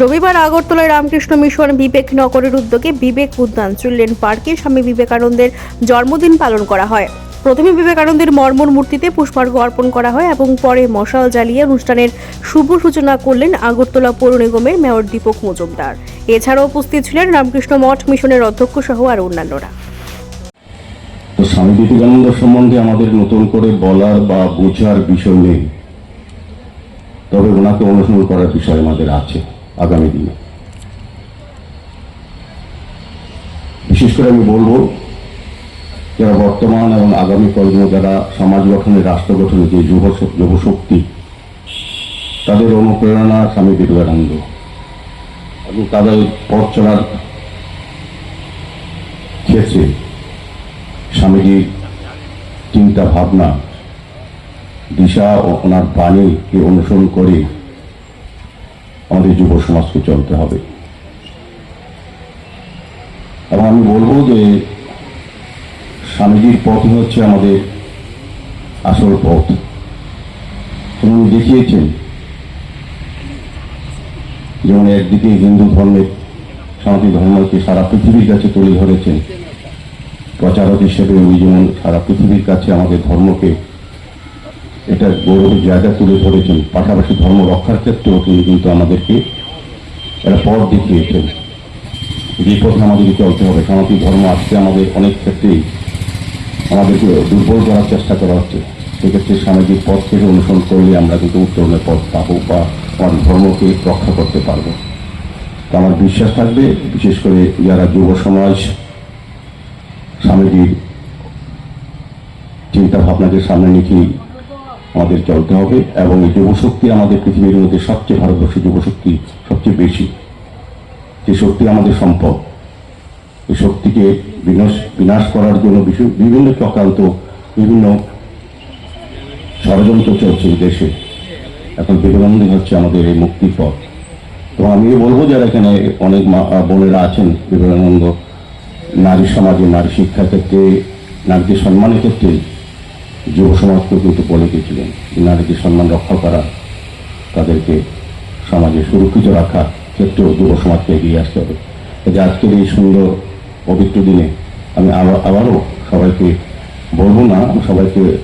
রবিবার আগরতলায় রামকৃষ্ণ মিশন বিবেক নগরের উদ্যোগে বিবেক উদ্যান চিলড্রেন পার্কে স্বামী বিবেকানন্দের জন্মদিন পালন করা হয়। প্রথমে বিবেকানন্দের মর্মর মূর্তিতে পুষ্পার্ঘ্য অর্পণ করা হয় এবং পরে মশাল জ্বালিয়ে অনুষ্ঠানের শুভ সূচনা করলেন আগরতলা পৌর নিগমের মেয়র দীপক মজুমদার। এছাড়াও উপস্থিত ছিলেন রামকৃষ্ণ মঠ মিশনের অধ্যক্ষ সহ আর অন্যান্যরা। স্বামী বিবেকানন্দ সম্বন্ধে আমাদের নতুন করে বলার বা বোঝার বিষয় নেই। তবে ওনাকে অনুসরণ করার বিষয় আমাদের আছে। আগামী দিনে। বিশেষ করে আমি বলব, যারা বর্তমান এবং আগামী প্রজন্ম, যারা সমাজ গঠনে, রাষ্ট্র গঠনে যে যুব যুবশক্তি তাদের অনুপ্রেরণা স্বামী বিবেকানন্দ। এবং তাদের পথ চলার ক্ষেত্রে স্বামীজির চিন্তা ভাবনা দিশা ও ওনার বাণীকে অনুসরণ করে আমাদের যুব সমাজকে চলতে হবে। এবং আমি বলব যে, স্বামীজির পথই হচ্ছে আমাদের আসল পথ। উনি দেখিয়েছেন যেমন একদিকে হিন্দু ধর্মের সনাতন ধর্মকে সারা পৃথিবীর কাছে তুলে ধরেছেন। প্রচারক হিসেবে উনি যেমন সারা পৃথিবীর কাছে আমাদের ধর্মকে এটা গৌরবের জায়গা তুলে ধরেছেন। পাশাপাশি ধর্ম রক্ষার ক্ষেত্রেও তিনি কিন্তু আমাদেরকে একটা পথ দেখিয়েছেন। যে পথে আমাদেরকে চলতে হবে। সনাতন ধর্ম আজকে আমাদের অনেক ক্ষেত্রেই আমাদেরকে দুর্বল করার চেষ্টা করা হচ্ছে। সেক্ষেত্রে সামাজিক পথ থেকে অনুসরণ করলে আমরা কিন্তু উত্তরণের পথ পাবো বা আমার ধর্মকে রক্ষা করতে পারব। তো আমার বিশ্বাস থাকবে, বিশেষ করে যারা যুব সমাজ, স্বামীজির চিন্তা ভাবনাকে সামনে রেখেই আমাদের চলতে হবে এবং এই যুবশক্তি আমাদের পৃথিবীর মধ্যে সবচেয়ে ভারতবর্ষের যুবশক্তি সবচেয়ে বেশি। যে শক্তি আমাদের সম্পদ, এই শক্তিকে বিনাশ বিনাশ করার জন্য বিভিন্ন চক্রান্ত, বিভিন্ন ষড়যন্ত্র চলছে দেশে। এখন বিবেকানন্দ হচ্ছে আমাদের এই মুক্তির পথ। তো আমি বলব যারা এখানে অনেক বোনেরা আছেন বিবেকানন্দ, নারী সমাজে, নারী শিক্ষার ক্ষেত্রে, নারীদের সম্মানের ক্ষেত্রে যুব সমাজকে কিন্তু বলে দিয়েছিলেন যে নারীদের সম্মান রক্ষা করা, তাদেরকে সমাজে সুরক্ষিত রাখা ক্ষেত্রেও যুব সমাজকে এগিয়ে আসতে হবে। যে আজকের এই সুন্দর, পবিত্র দিনে আমি আবার, আবারও সবাইকে বলব না, আমি সবাইকে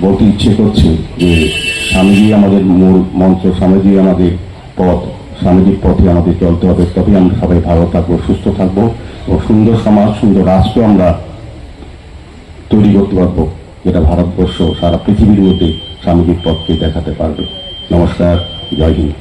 বলতে ইচ্ছে করছে যে স্বামীজি আমাদের মূল মন্ত্র, স্বামীজি আমাদের পথ, স্বামীজির পথে আমাদের চলতে হবে। তবেই আমরা সবাই ভালো থাকব, সুস্থ থাকব। এবং সুন্দর সমাজ, সুন্দর রাষ্ট্র আমরা তৈরি করতে পারব, যেটা ভারতবর্ষ সারা পৃথিবীর মধ্যে সামাজিক পথকে দেখাতে পারবে। নমস্কার, জয় হিন্দ।